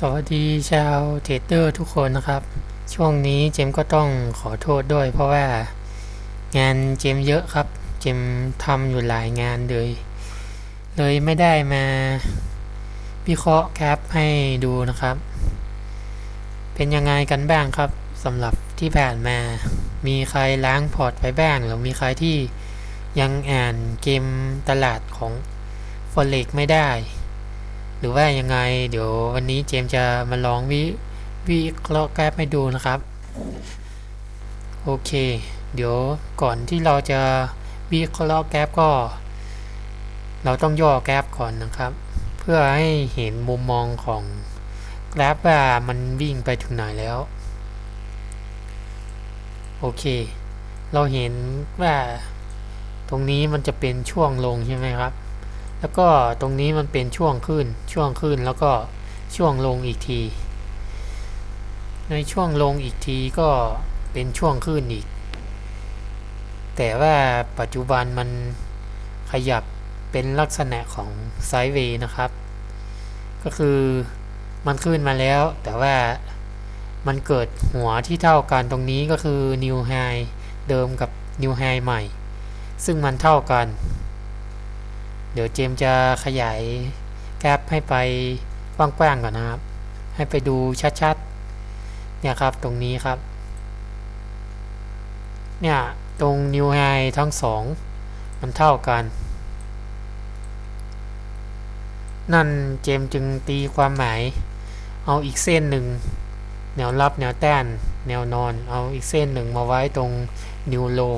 สวัสดีชาวเทรดเดอร์ทุกคนนะครับ ช่วงนี้เจมก็ต้องขอโทษด้วยเพราะว่างานเจมเยอะครับ เจมทำอยู่หลายงานเลย เลยไม่ได้มาวิเคราะห์แคปให้ดูนะครับ เป็นยังไงกันบ้างครับสำหรับที่ผ่านมา มีใครล้างพอร์ตไปบ้างหรือมีใครที่ยังอ่านเกมตลาดของ f o r e x ไม่ได้ หรือว่ายังไง เดี๋ยววันนี้เจมจะมาลองวิวิเคราะห์แกราฟให้ดูนะครับ โอเค เดี๋ยวก่อนที่เราจะวิเคราะห์แกราฟก็ เราต้องย่อแกราฟก่อนนะครับ เพื่อให้เห็นมุมมองของกราฟว่ามันวิ่งไปถึงไหนแล้ว โอเค เราเห็นว่าตรงนี้มันจะเป็นช่วงลงใช่ไหมครับ แล้วก็ตรงนี้มันเป็นช่วงขึ้น ช่วงขึ้นแล้วก็ช่วงลงอีกที ในช่วงลงอีกทีก็เป็นช่วงขึ้นอีก แต่ว่าปัจจุบันมันขยับเป็นลักษณะของไซด์เวย์นะครับ ก็คือมันขึ้นมาแล้ว แต่ว่ามันเกิดหัวที่เท่ากันตรงนี้ก็คือ New High เดิมกับ New High ใหม่ ซึ่งมันเท่ากัน เดี๋ยวเจมจะขยายแกราฟให้ไปกว้างๆก่อนนะครับ ให้ไปดูชัดๆ เนี่ยครับตรงนี้ครับ เนี่ยตรง New High ทั้งสองมันเท่ากัน นั่นเจมจึงตีความหมาย เอาอีกเส้นหนึ่งแนวรับแนวแต้น แนวนอน เอาอีกเส้นหนึ่งมาไว้ตรง New Low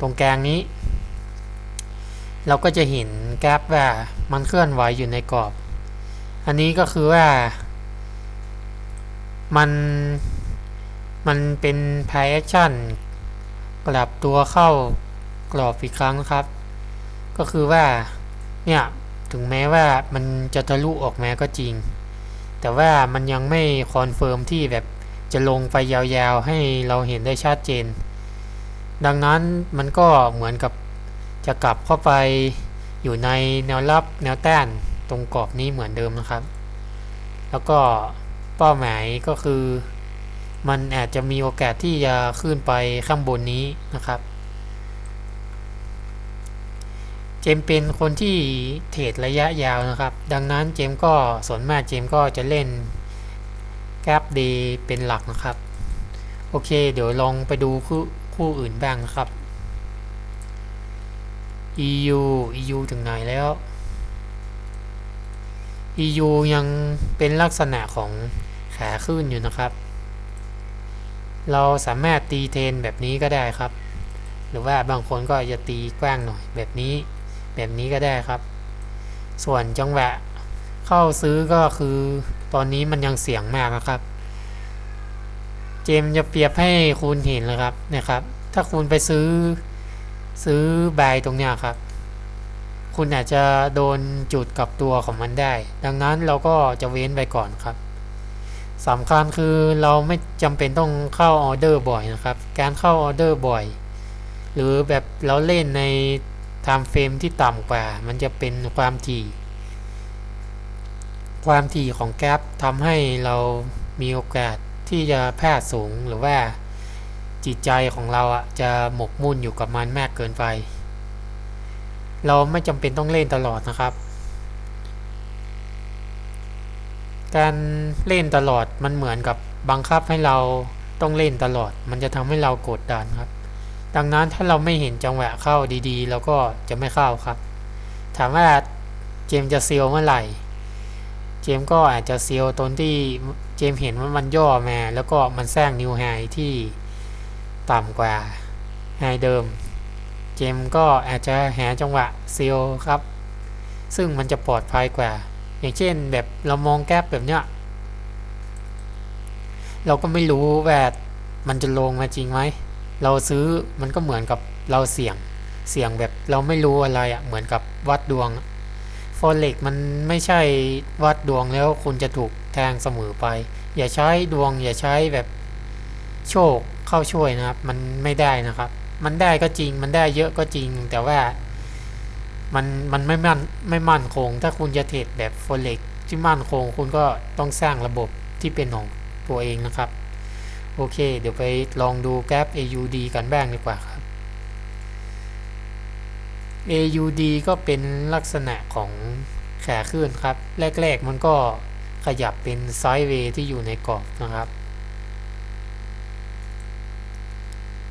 ตรงกลางนี้ เราก็จะเห็นกราฟว่ามันเคลื่อนไหวอยู่ในกรอบ อันนี้ก็คือว่า มันมันเป็น p i action กลับตัวเข้ากรอบอีกครั้งครับ ก็คือว่าเนี่ยถึงแม้ว่ามันจะทะลุออกมาก็จริง แต่ว่ามันยังไม่คอนเฟิร์มที่แบบจะลงไปยาวๆ ให้เราเห็นได้ชัดเจน ดังนั้นมันก็เหมือนกับ จะกลับเข้าไปอยู่ในแนวรับแนวต้านตรงกรอบนี้เหมือนเดิมนะครับ แล้วก็เป้าหมายก็คือ มันอาจจะมีโอกาสที่จะขึ้นไปข้างบนนี้นะครับ เจมเป็นคนที่เทรดระยะยาวนะครับ ดังนั้นเจมก็ส่วนมากเจมก็จะเล่นกราฟดย์เป็นหลักนะครับ โอเค เดี๋ยวลองไปดูคู่คู่อื่นบ้างนะครับ EU EU ถึงไหนแล้ว EU ยังเป็นลักษณะของขาขึ้นอยู่นะครับ เราสามารถตีเทนแบบนี้ก็ได้ครับ หรือว่าบางคนก็จะตีกว้างหน่อยแบบนี้ แบบนี้ก็ได้ครับ ส่วนจังหวะเข้าซื้อก็คือตอนนี้มันยังเสียงมากนะครับ เจมจะเปรียบให้คุณเห็นเลยครับนะครับ ถ้าคุณไปซื้อ ซื้อบตรงเนี้ยครับ คุณอาจจะโดนจุดกับตัวของมันได้ ดังนั้นเราก็จะเว้นไปก่อนครับสำคัญคือเราไม่จำเป็นต้องเข้าออเดอร์บ่อยนะครับ การเข้าออเดอร์บ่อย หรือแบบเราเล่นในไทม์เฟรมที่ต่ำกว่า มันจะเป็นความถี่ ความถี่ของแกราฟทำให้เรามีโอกาสที่จะพลาดสูงหรือว่า จิตใจของเราอะจะหมกมุ่นอยู่กับมันมากเกินไป เราไม่จำเป็นต้องเล่นตลอดนะครับ การเล่นตลอดมันเหมือนกับบังคับให้เราต้องเล่นตลอด มันจะทำให้เรากดดันครับ ดังนั้นถ้าเราไม่เห็นจังหวะเข้าดีๆเราก็จะไม่เข้าครับ ถามว่าเจมจะเซียวเมื่อไหร่เจมก็อาจจะเซียวตอนที่เจมเห็นว่ามันย่อมา แล้วก็มันสร้างนิวไฮที่ ต่ำกว่าไฮเดิมเจมก็อาจจะหาจังหวะเซียวครับ ซึ่งมันจะปลอดภัยกว่า อย่างเช่นแบบเรามองแก๊ปแบบเนี้ยเราก็ไม่รู้ว่ามันจะลงมาจริงไหม เราซื้อมันก็เหมือนกับเราเสี่ยง เสี่ยงแบบเราไม่รู้อะไรอะ่ะ เหมือนกับวัดดวงฟอเร็กมันไม่ใช่วัดดวงแล้วคุณจะถูกแทงเสมอไป อย่าใช้ดวง อย่าใช้แบบโชค เข้าช่วยนะครับ มันไม่ได้นะครับ มันได้ก็จริง มันได้เยอะก็จริง แต่ว่า มันมันไม่มั่นไม่มั่นคง ถ้าคุณจะเทรดแบบโฟเล็กที่มั่นคง คุณก็ต้องสร้างระบบที่เป็นของตัวเองนะครับ โอเค เดี๋ยวไปลองดูแกราฟ AUD กันบ้างดีกว่าครับ AUD ก็เป็นลักษณะของขาขึ้นครับ แรก ๆ มันก็ขยับเป็นไซด์เวย์ที่อยู่ในกรอบนะครับเ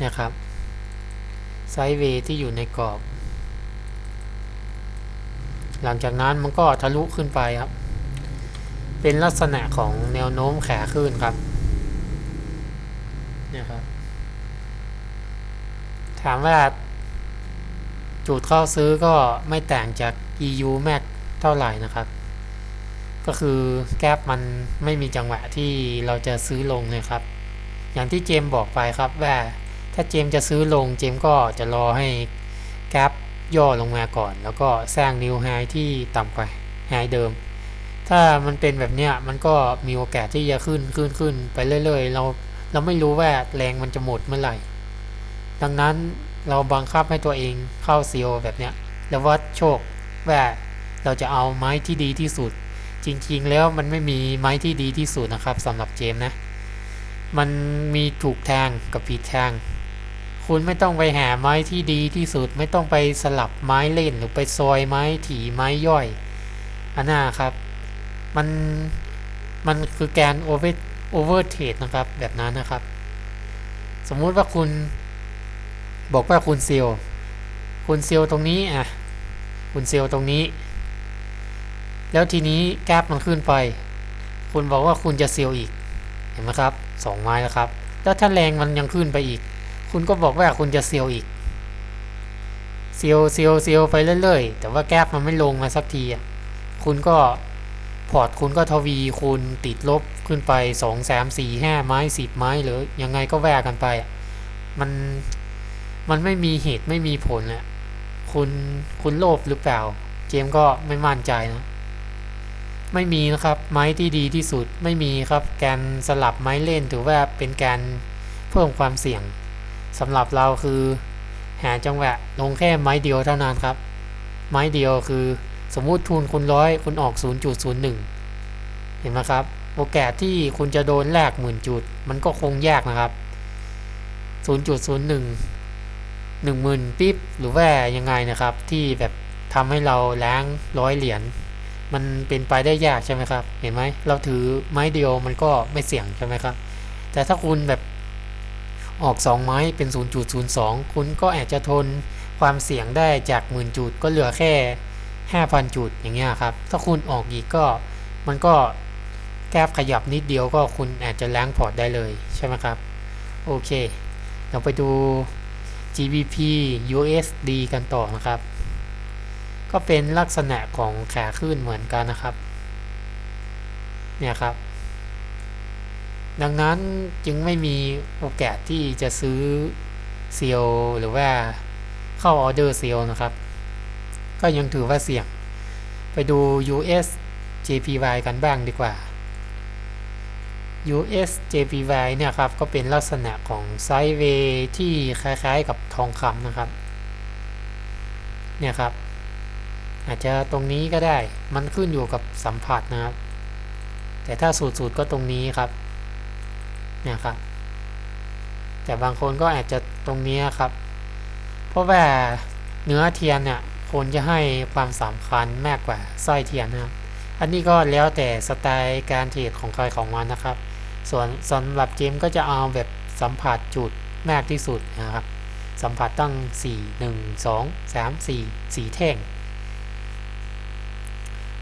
นี่ยครับไซด์เวย์ที่อยู่ในกรอบ หลังจากนั้นมันก็ทะลุขึ้นไปครับ เป็นลักษณะของแนวโน้มขาขึ้นครับเนี่ยครับ ถามว่าจุดเข้าซื้อก็ไม่ต่างจาก EU Max เท่าไหร่นะครับ ก็คือแกลบมันไม่มีจังหวะที่เราจะซื้อลงเลยครับ อย่างที่เจมบอกไปครับว่า ถ้าเจมจะซื้อลงเจมก็จะรอให้แกลบย่อลงมาก่อน แล้วก็สร้างนิวไฮที่ต่ำกว่าไฮเดิม ถ้ามันเป็นแบบเนี้ยมันก็มีโอกาสที่จะขึ้นขึ้นขึ้นไปเรื่อยๆ เราเราไม่รู้ว่าแรงมันจะหมดเมื่อไหร่ ดังนั้นเราบังคับให้ตัวเองเข้าซีโอแบบเนี้ยแล้ววัดโชคว่าเราจะเอาไม้ที่ดีที่สุด จริงๆแล้วมันไม่มีไม้ที่ดีที่สุดนะครับสำหรับเจมนะ มันมีถูกทางกับผิดทาง คุณไม่ต้องไปหาไม้ที่ดีที่สุดไม่ต้องไปสลับไม้เล่นหรือไปซอยไม้ถี่ไม้ย่อยอันน่าครับ มันมันคือการโอเวอร์โอเวอร์เทรดนะครับแบบนั้นนะครับ สมมุติว่าคุณ บอกว่าคุณเซลคุณเซลตรงนี้อะคุณเซลตรงนี้ แล้วทีนี้กราฟมันขึ้นไป คุณบอกว่าคุณจะเซลอีกเห็นไหมครับสองไม้แล้วครับ แล้วถ้าแรงมันยังขึ้นไปอีก คุณก็บอกว่าคุณจะเซลล์อีกเซลล์เซลล์เซลล์ไปเรื่อยๆ แต่ว่าแกราฟมันไม่ลงมาสักทีอะคุณก็พอร์ตคุณก็ทวีคูณติดลบขึ้นไป2 3 4 5ไม้10ไม้หรือยังไงก็แวกกันไป มันมันไม่มีเหตุไม่มีผลอะคุณคุณโลภหรือเปล่า เจมส์ก็ไม่มั่นใจนะไม่มีนะครับ ไม้ที่ดีที่สุดไม่มีครับ การสลับไม้เล่นถือว่าเป็นการเพิ่มความเสี่ยง สำหรับเราคือหาจังหวะลงแค่ไม้เดียวเท่านั้นครับ ไม้เดียวคือสมมุติทุนคุณร้อยคุณออก 0.01 เห็นไหมครับ โอกาสที่คุณจะโดนแลกหมื่นจุด มันก็คงยากนะครับ 0.01 1หมื่นปิ๊บหรือว่ายังไงนะครับ ที่แบบทำให้เราล้างร้อยเหรียญมันเป็นไปได้ยากใช่ไหมครับ เห็นไหมเราถือไม้เดียวมันก็ไม่เสี่ยงใช่ไหมครับ แต่ถ้าคุณแบบ ออก 2 ไม้เป็น 0.02 คุณก็อาจจะทนความเสี่ยงได้จากหมื่นจุดก็เหลือแค่ 5,000 จุดอย่างเงี้ยครับ ถ้าคุณออกอีกก็มันก็แกบขยับนิดเดียวก็คุณอาจจะล้างพอร์ตได้เลยใช่ไหมครับ โอเค เราไปดู GBP USD กันต่อนะครับ ก็เป็นลักษณะของขาขึ้นเหมือนกันนะครับ เนี่ยครับ ดังนั้นจึงไม่มีโอกาสที่จะซื้อเซียวหรือว่าเข้าออเดอร์เซียวนะครับ ก็ยังถือว่าเสี่ยง ไปดู US JPY กันบ้างดีกว่า US JPY เนี่ยครับ ก็เป็นลักษณะของไซด์เวย์ที่คล้ายๆกับทองคำนะครับ เนี่ยครับ อาจจะตรงนี้ก็ได้ มันขึ้นอยู่กับสัมผัสนะครับ แต่ถ้าสูตรๆก็ตรงนี้ครับ เนี่ยครับ แต่บางคนก็อาจจะตรงนี้ครับ เพราะว่าเนื้อเทียนเนี่ยคนจะให้ความสำคัญมากกว่าสร้อยเทียนนะครับ อันนี้ก็แล้วแต่สไตล์การเทรดของใครของมันนะครับ ส่วนสำหรับเจมก็จะเอาแบบสัมผัสจุดมากที่สุดนะครับ สัมผัสตั้ง 4 1 2 3 4 4 แท่ง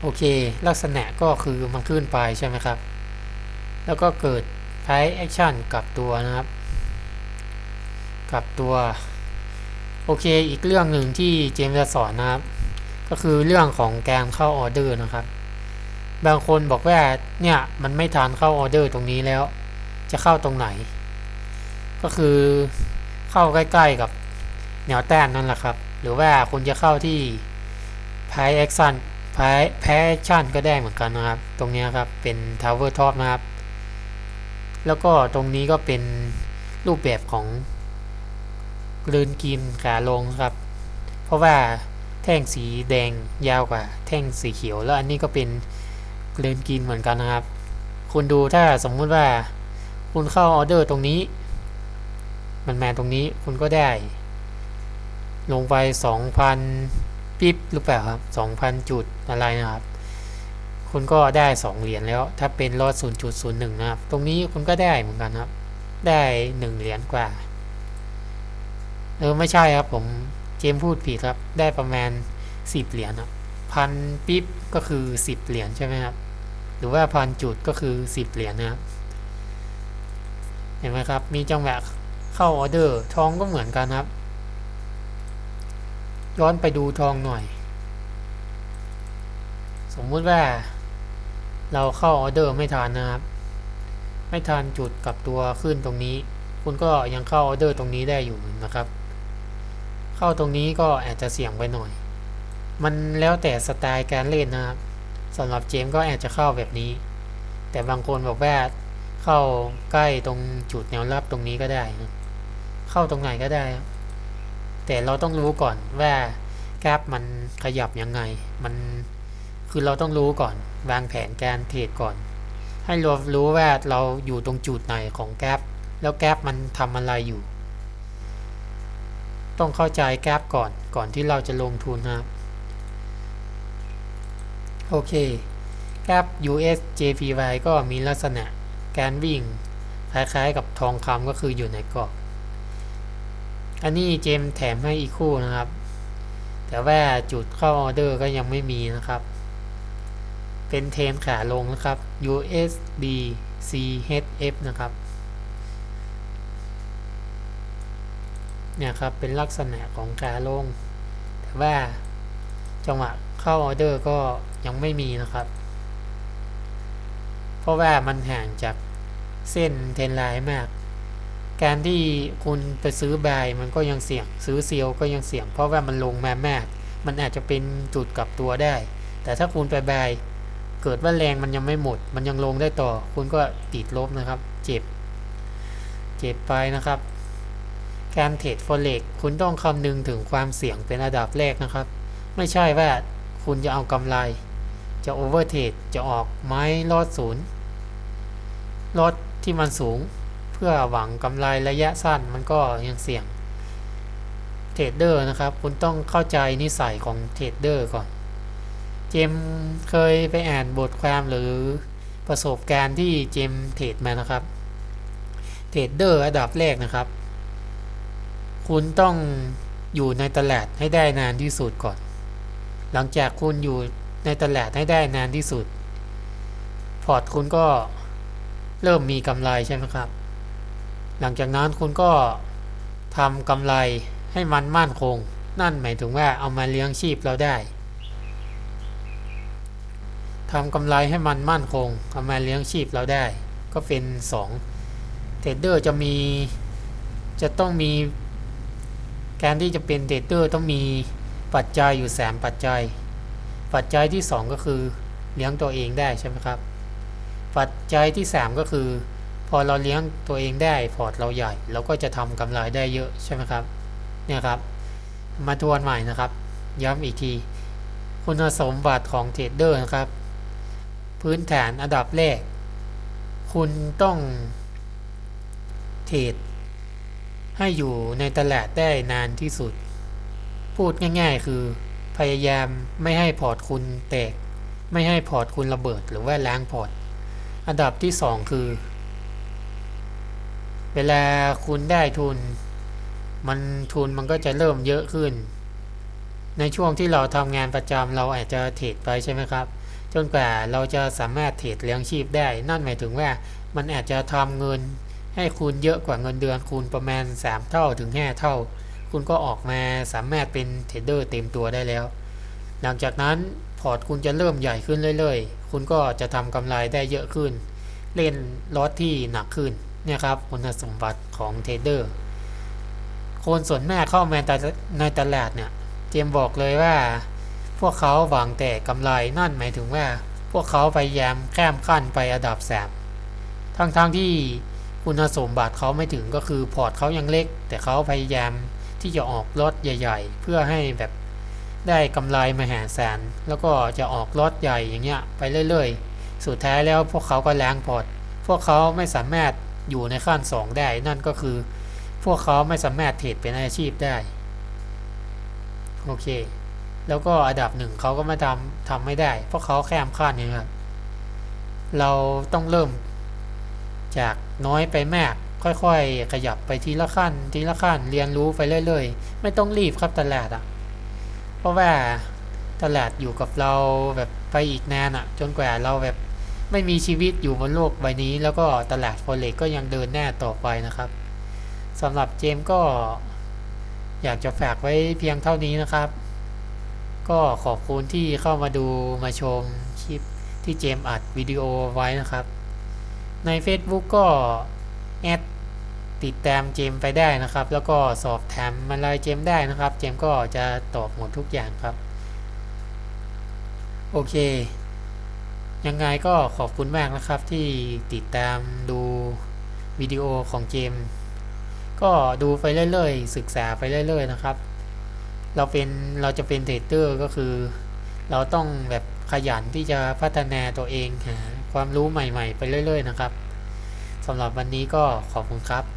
โอเค ลักษณะก็คือมันขึ้นไปใช่ไหมครับ แล้วก็เกิด price action กับตัวนะครับกับตัว โอเคอีกเรื่องหนึ่งที่เจมส์จะสอนนะครับ ก็คือเรื่องของการเข้าออเดอร์นะครับ บางคนบอกว่าเนี่ยมันไม่ทันเข้าออเดอร์ตรงนี้แล้ว จะเข้าตรงไหน ก็คือเข้าใกล้ๆกับแนวแต้มนั่นแหละครับ หรือว่าคุณจะเข้าที่ price action price price action ก็ได้เหมือนกันนะครับ ตรงนี้ครับเป็น tower top นะครับ แล้วก็ตรงนี้ก็เป็นรูปแบบของกลืนกินขาลงครับ เพราะว่าแท่งสีแดงยาวกว่า แท่งสีเขียวแล้วอันนี้ก็เป็นกลืนกินเหมือนกันนะครับ คุณดูถ้าสมมุติว่า คุณเข้าออเดอร์ตรงนี้ มันมาตรงนี้คุณก็ได้ ลงไป 2,000 ปิ๊บหรือเปล่าครับ 2,000 จุดอะไรนะครับ คุณก็ได้ 2 เหรียญแล้ว ถ้าเป็นรอด0.01 นะครับ ตรงนี้คุณก็ได้เหมือนกันครับ ได้ 1 เหรียญกว่าเออไม่ใช่ครับผมเจมส์พูดผิดครับ ได้ประมาณ 10 เหรียญครับพันปิ๊บก็คือ 10 เหรียญใช่ไหมครับ หรือว่าพันจุดก็คือ 10 เหรียญนะครับ เห็นไหมครับ มีจังหวะเข้าออเดอร์ทองก็เหมือนกันครับ ย้อนไปดูทองหน่อย สมมุติว่า เราเข้าออเดอร์ไม่ทันนะครับ ไม่ทันจุดกับตัวขึ้นตรงนี้ คุณก็ยังเข้าออเดอร์ตรงนี้ได้อยู่นะครับ เข้าตรงนี้ก็อาจจะเสี่ยงไปหน่อย มันแล้วแต่สไตล์การเล่นนะครับสำหรับเจมส์ก็อาจจะเข้าแบบนี้ แต่บางคนบอกว่าเข้าใกล้ตรงจุดแนวรับตรงนี้ก็ได้ เข้าตรงไหนก็ได้ครับแต่เราต้องรู้ก่อนว่ากราฟมันขยับยังไง มันคือเราต้องรู้ก่อน วางแผนการเทรดก่อน ให้เรารู้ว่าเราอยู่ตรงจุดไหนของแกราฟแล้วแกราฟมันทำอะไรอยู่ ต้องเข้าใจแกราฟก่อนก่อนที่เราจะลงทุนนะครับโอเคแกราฟ US JPY ก็มีลักษณะการวิ่งคล้ายๆกับทองคำก็คืออยู่ในกรอบอันนี้เจมส์แถมให้อีกคู่นะครับ แต่ว่าจุดเข้าออเดอร์ก็ยังไม่มีนะครับ เป็นเทรนขาลงนะครับ USD CHF นะครับ เนี่ยครับ เป็นลักษณะของขาลง แต่ว่าจังหวะเข้าออเดอร์ก็ยังไม่มีนะครับ เพราะว่ามันห่างจากเส้นเทรนไลน์มาก การที่คุณไปซื้อบายมันก็ยังเสี่ยง ซื้อเซียวก็ยังเสี่ยง เพราะว่ามันลงมามาก มันอาจจะเป็นจุดกลับตัวได้ แต่ถ้าคุณไปบาย เกิดว่าแรงมันยังไม่หมด มันยังลงได้ต่อ คุณก็ติดลบนะครับ เจ็บ เจ็บไปนะครับ การเทรดฟอเร็กคุณต้องคำนึงถึงความเสี่ยงเป็นอันดับแรกนะครับ ไม่ใช่ว่าคุณจะเอากำไร จะโอเวอร์เทรดจะออกไม้ลอดศูนย์ลอดที่มันสูง เพื่อหวังกำไรระยะสั้นมันก็ยังเสี่ยงเทรดเดอร์นะครับ คุณต้องเข้าใจนิสัยของเทรดเดอร์ก่อน มเคยไปอ่านบทความหรือประสบการณ์ที่เจมเทรดมานะครับ เทรดเดอร์อันดับแรกนะครับ คุณต้องอยู่ในตลาดให้ได้นานที่สุดก่อน หลังจากคุณอยู่ในตลาดให้ได้นานที่สุด พอร์ตคุณก็เริ่มมีกำไรใช่ไหมครับ หลังจากนั้นคุณก็ทำกำไรให้มันมั่นคง นั่นหมายถึงว่าเอามาเลี้ยงชีพเราได้ ทำกำไรให้มันมั่นคงเอามาเลี้ยงชีพเราได้ ก็เป็น2เทรดเดอร์จะมีจะต้องมี การที่จะเป็นเทรดเดอร์ต้องมีปัจจัยอยู่3ปัจจัย ปัจจัยที่ 2 ก็คือเลี้ยงตัวเองได้ใช่ไหมครับ ปัจจัยที่ 3 ก็คือ พอเราเลี้ยงตัวเองได้พอร์ตเราใหญ่ เราก็จะทำกำไรได้เยอะใช่ไหมครับเนี่ยครับ มาทวนใหม่นะครับ ย้ำอีกที คุณสมบัติของเทรดเดอร์นะครับ พื้นฐานอันดับแรก คุณต้องเทรดให้อยู่ในตลาดได้นานที่สุด พูดง่ายๆคือ พยายามไม่ให้พอร์ตคุณแตก ไม่ให้พอร์ตคุณระเบิดหรือว่าล้างพอร์ต อันดับที่ 2 คือ เวลาคุณได้ทุน มันทุนมันก็จะเริ่มเยอะขึ้น ในช่วงที่เราทำงานประจำเราอาจจะเทรดไปใช่ไหมครับ จนกว่าเราจะสามารถเทรดเลี้ยงชีพได้ นั่นหมายถึงว่ามันอาจจะทำเงิน ให้คุณเยอะกว่าเงินเดือนคุณประมาณ 3 เท่าถึง 5 เท่า คุณก็ออกมาสามารถเป็นเทรดเดอร์เต็มตัวได้แล้ว หลังจากนั้นพอร์ตคุณจะเริ่มใหญ่ขึ้นเรื่อยๆ คุณก็จะทำกำไรได้เยอะขึ้น เล่นลอตที่หนักขึ้นเนี่ยครับคุณสมบัติของเทรดเดอร์ คนส่วนมากเข้ามาในตลาดเนี่ยเจมบอกเลยว่า พวกเขาหวังแต่กำไรนั่นหมายถึงว่า พวกเขาพยายามข้มขั้นไปอันดับแสมทั้งๆทที่คุณสมบัติเขาไม่ถึงก็คือพอร์ตเขายังเล็ก แต่เขาพยายามที่จะออกรถใหญ่ ๆ เพื่อให้แบบได้กำไรมหาศาลแล้วก็จะออกรถใหญ่อย่างเงี้ยไปเรื่อยๆ สุดท้ายแล้วพวกเขาก็ล้างพอร์ตพวกเขาไม่สามารถอยู่ในขั้น 2 ได้ นั่นก็คือ พวกเขาไม่สามารถเทรดเป็นอาชีพได้ โอเค แล้วก็อันดับหนึ่งเขาก็ไม่ทำทำไม่ได้ เพราะเขาแค่มขั้นนี้ครับเราต้องเริ่มจากน้อยไปมาก ค่อยๆ ขยับไปทีละขั้น ทีละขั้นเรียนรู้ไปเรื่อยๆ ไม่ต้องรีบครับตลาดอะ่ะ เพราะว่าตลาดอยู่กับเราแบบไปอีกนานอะ่ะ จนกว่าเราแบบไม่มีชีวิตอยู่บนโลกใบนี้ แล้วก็ตลาดฟอเร็กก็ยังเดินหน้าต่อไปนะครับสำหรับเจมส์ก็อยากจะฝากไว้เพียงเท่านี้นะครับ ก็ขอบคุณที่เข้ามาดูมาชมคลิปที่เจมอัดวิดีโอไว้นะครับ ใน Facebook ก็แอดติดตามเจมไปได้นะครับ แล้วก็สอบถามมาลายเจมได้นะครับ เจมก็จะตอบหมดทุกอย่างครับ โอเค ยังไงก็ขอบคุณมากนะครับที่ติดตามดูวิดีโอของเจม ก็ดูไปเรื่อยๆ ศึกษาไปเรื่อยๆนะครับ เราเป็นเราจะเป็นเทรดเดอร์ก็คือ เราต้องแบบขยันที่จะพัฒนาตัวเองหาความรู้ใหม่ ๆ ไปเรื่อย ๆ นะครับสำหรับวันนี้ก็ขอบคุณครับ